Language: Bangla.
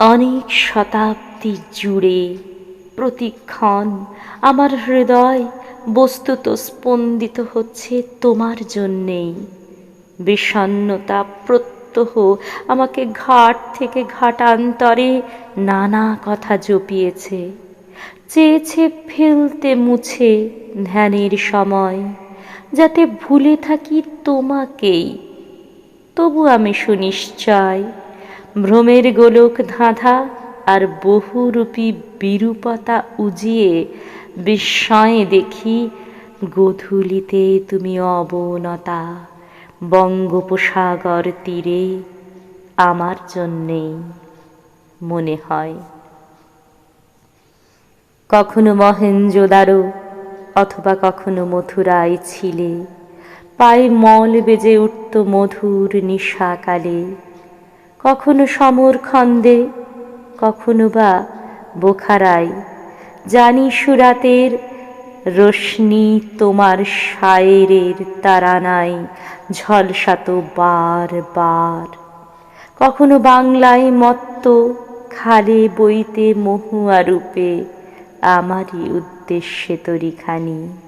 অনেক শতাব্দী জুড়ে প্রতিক্ষণ আমার হৃদয় বস্তুত স্পন্দিত হচ্ছে তোমার জন্যেই। বিষণ্নতা প্রত্যহ আমাকে ঘাট থেকে ঘাটান্তরে নানা কথা জপিয়েছে। চেয়েছে ফেলতে মুছে ধ্যানের সময়, যাতে ভুলে থাকি তোমাকেই। তবু আমি সুনিশ্চয় ভ্রমের গোলক ধাঁধা আর বহুরূপী বিরূপতা উজিয়ে বিস্ময়ে দেখি, গোধূলিতে তুমি অবনতা, বঙ্গোপসাগর তীরে আমার জন্যেই মনে হয়। কখনো মহেঞ্জোদারো অথবা কখনো মথুরায় ছিলে, পায়ে মল বেজে উঠত মধুর নিশাকালে কখনো সমরখন্দে কখনো বা বোখারায়। জানি সুরাতের রশ্মি তোমার শায়েরের তারানায়, ঝলসাত বার বার। কখনো বাংলায় মত্ত, খালে বইতে মহুয়া রূপে, আমারই উদ্দেশ্যে তরিখানি।